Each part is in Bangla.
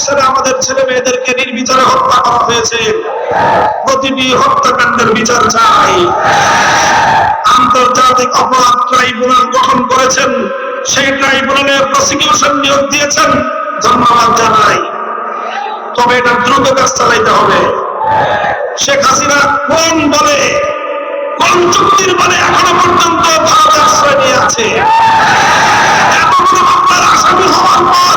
সালে আমাদের ছেলে মেয়েদেরকে নির্বিচারে হত্যা করা হয়েছে। প্রতিটি হত্যাকাণ্ডের বিচার চাই। আন্তর্জাতিক অপরাধ ট্রাইব্যুনাল গঠন করেছেন। সেই ট্রাইব্যুনালে প্রসিকিউশন নিয়োগ দিয়েছেন। ধন্যবাদ জানাই। তবে এটা দ্রুত কাজ চালাইতে হবে। শেখ হাসিনা কোন বলে কোন চুক্তির বলে এখনও পর্যন্ত ভারত আশ্রয় নিয়ে আছে? এতগুলো মামলার আসামি হওয়ার পর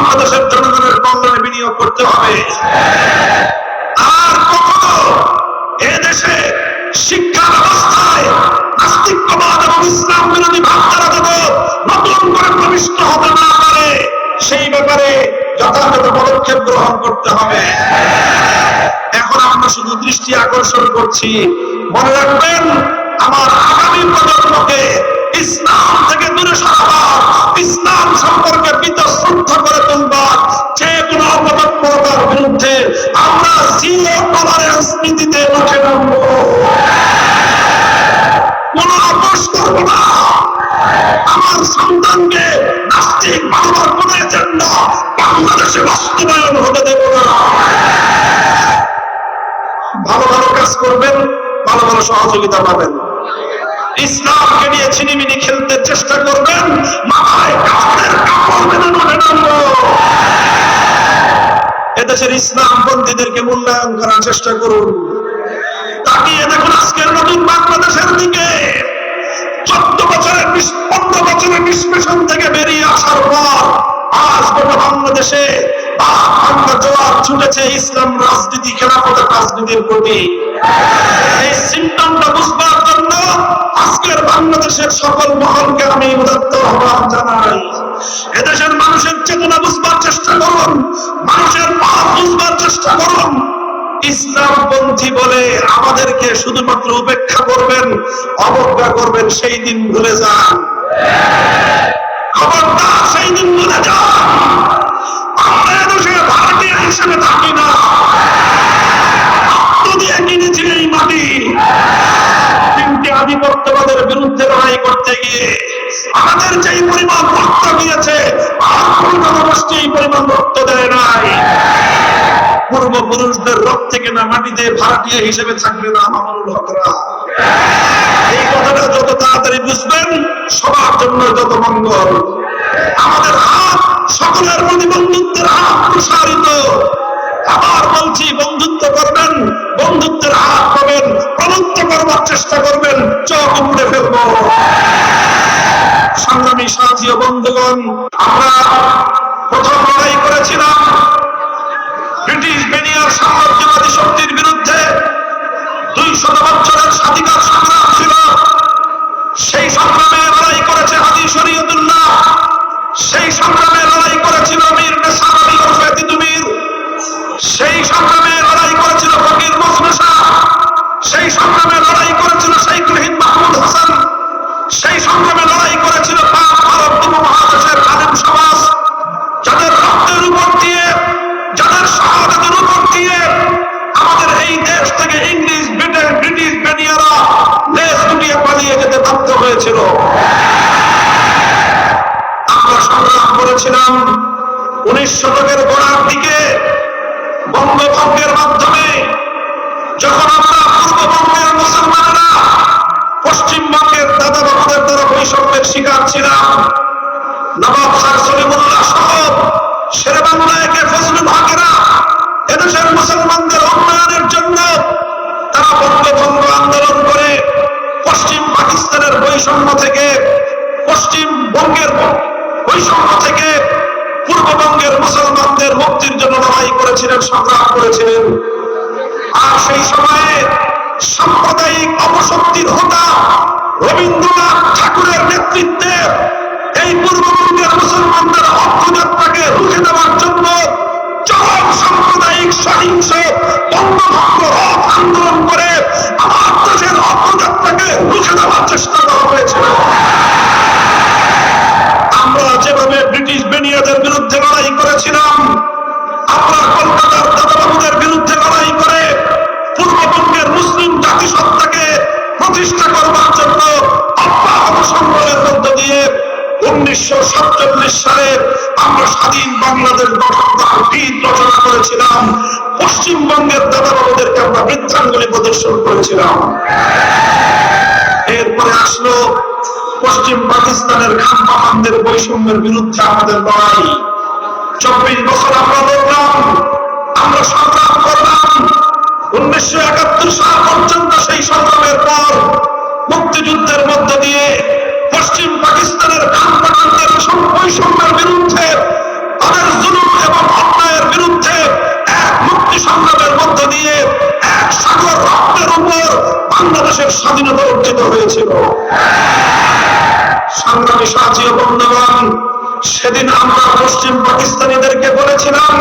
বাংলাদেশের জনগণের কল্যাণে বিনিয়োগ করতে হবে। আর কখনো শিক্ষা ব্যবস্থায় এবং ইসলাম বিরোধী ভাবধারা যেন নতুন করে প্রবিষ্ট হতে না পারে, সেই ব্যাপারে যথাযথ পদক্ষেপ গ্রহণ করতে হবে। এখন আমরা শুধু দৃষ্টি আকর্ষণ করছি। মনে রাখবেন, আমার আগামী প্রজন্মকে ইসলাম থেকে দূরে সরাবার ইসলাম সম্পর্কে বিতশ্রদ্ধ করে তুলবার যে কোনো অপতৎপরতার বিরুদ্ধে আমরা জিরো টলারেন্স নামবো। কোনো আপোষ করব না। আমার সন্তানকে নাস্তিক কোন এজেন্ডা বাংলাদেশে বাস্তবায়ন হতে দেব না। ভালো ভালো কাজ করবেন, ভালো ভালো সহযোগিতা পাবেন। ইসলামকে নিয়ে ছিনিমিনি খেলতে চেষ্টা করবেন এদেশের ইসলাম বন্দীদেরকে মূল্যায়ন করার চেষ্টা করুন। তাকিয়ে দেখুন আজকের নতুন বাংলাদেশের দিকে। চোদ্দ বছরের পনেরো বছরের নিষ্পেষণ থেকে বেরিয়ে আসার পর আজ গোটা বাংলাদেশে ইসলাম রাজনীতি রাজনীতির প্রতি। এই সিমটমটা বুঝবার জন্য আজকের বাংলাদেশের সকল মহলকে আমি উদাত্ত আহ্বান জানাই। এদেশের মানুষের চেতনা বুঝবার চেষ্টা করুন, মানুষের পাপ বুঝবার চেষ্টা করুন। ইসলামপন্থী বলে আমাদেরকে শুধুমাত্র উপেক্ষা করবেন, অবজ্ঞা করবেন, সেই দিন ভুলে যান। খবরদার, সেই দিন ভুলে যান। পূর্বপুরুষদের রক্তে কেনা মাটিতে ভারতীয় হিসেবে থাকবে না আমানুল হকরা এই কথাটা যত তাড়াতাড়ি বুঝবেন, সবার জন্য যত মঙ্গল। আমাদের হাত সকলের প্রতি বন্ধুত্বের হাত প্রসারিত। আবার বলছি, বন্ধুত্ব করবেন, বন্ধুত্বের হাত পাবেন প্রবন্ধ করবার চেষ্টা করবেন, চোখ উপড়ে ফেলব। সংগ্রামী সাথী বন্ধুগণ, আমরা প্রথম লড়াই করেছিলাম। ব্রিটিশ বেনিয়ার সাম্রাজ্যবাদী শক্তির বিরুদ্ধে দুই শত বছরের করেছিলাম উনিশ শতকের গোড়ার দিকে বঙ্গভঙ্গের মাধ্যমে যখন আমরা পূর্ববঙ্গের মুসলমানেরা পশ্চিমবঙ্গের দাদা বাবুদের দ্বারা বৈষম্যের শিকার ছিলাম, নবাব স্যার সলিমুল্লাহ সহ শেরে বাংলাকে ফজলুল হকেরা এদেশের মুসলমানদের উন্নয়নের জন্য তারা বঙ্গভঙ্গ আন্দোলন করে পশ্চিম পাকিস্তানের বৈষম্য থেকে পশ্চিমবঙ্গের বৈষম্য থেকে পূর্ববঙ্গের মুসলমানদের মুক্তির জন্য লড়াই করেছিলেন, সংগ্রাম করেছিলেন। আর সেই সময়ে সাম্প্রদায়িক অপশক্তির হোতা রবীন্দ্রনাথ ঠাকুরের নেতৃত্বে এই পূর্ববঙ্গের মুসলমানদের অর্থযাত্রাকে রুখে দেওয়ার জন্য চরম সাম্প্রদায়িক সহিংস বঙ্গভঙ্গ রথ প্রতিষ্ঠা করবার জন্য অব্যাহত সংগ্রামের মধ্য দিয়ে উনিশশো সাতচল্লিশ সালে আমরা স্বাধীন বাংলাদেশ করেছিলাম। পশ্চিমবঙ্গের দাদাবাবুদেরকে আমরা প্রদর্শন করেছিলাম। এরপরে আসলো পশ্চিম পাকিস্তানের খান বৈষম্যের বিরুদ্ধে আমাদের লড়াই। চব্বিশ বছর আমরা লড়লাম, আমরা সংগ্রাম করলাম উনিশশো একাত্তর সাল পর্যন্ত সেই সংগ্রামের পর মুক্তিযুদ্ধের মধ্য দিয়ে পশ্চিম পাকিস্তানের খান পাহানদের বৈষম্যের বিরুদ্ধে, তাদের জুলুম এবং অন্যায়ের বিরুদ্ধে এক মুক্তি সংগ্রামের মধ্য দিয়ে এক সাগর রক্তের উপর বাংলাদেশের স্বাধীনতা অর্জিত হয়েছিল। সংগ্রামী ও বন্ধুগণ, সেদিন আমরা পশ্চিম পাকিস্তানিদেরকে বলেছিলাম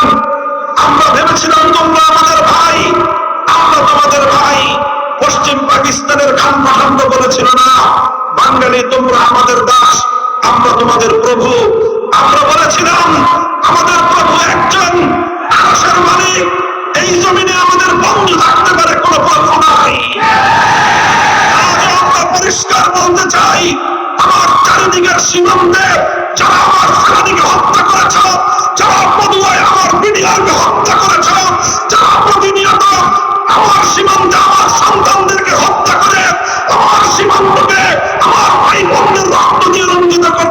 বাঙালি তোমরা আমাদের দাস আমরা তোমাদের প্রভু। আমরা বলেছিলাম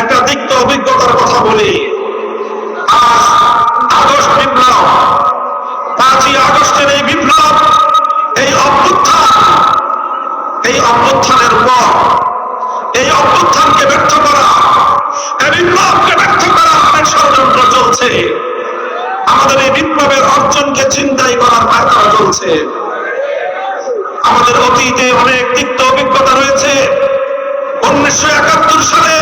একটা তিক্ত অভিজ্ঞতার কথা বলি। আজ আগস্ট বিপ্লব। পাঁচই আগস্টের এই বিপ্লব, এই অভ্যুত্থান, এই অভ্যুত্থানের পর, এই অভ্যুত্থানকে ব্যর্থ আমাদের এই বিপ্লবের অর্জনকে চিন্তাই করার বার্তা চলছে। আমাদের অতীতে অনেক তিক্ত অভিজ্ঞতা রয়েছে। উনিশশো একাত্তর সালে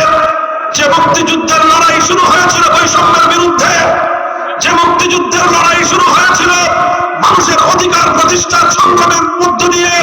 যে মুক্তিযুদ্ধের লড়াই শুরু হয়েছিল বৈষম্যের বিরুদ্ধে, যে মুক্তিযুদ্ধের লড়াই শুরু হয়েছিল মানুষের অধিকার প্রতিষ্ঠার সংগ্রামের মধ্য দিয়ে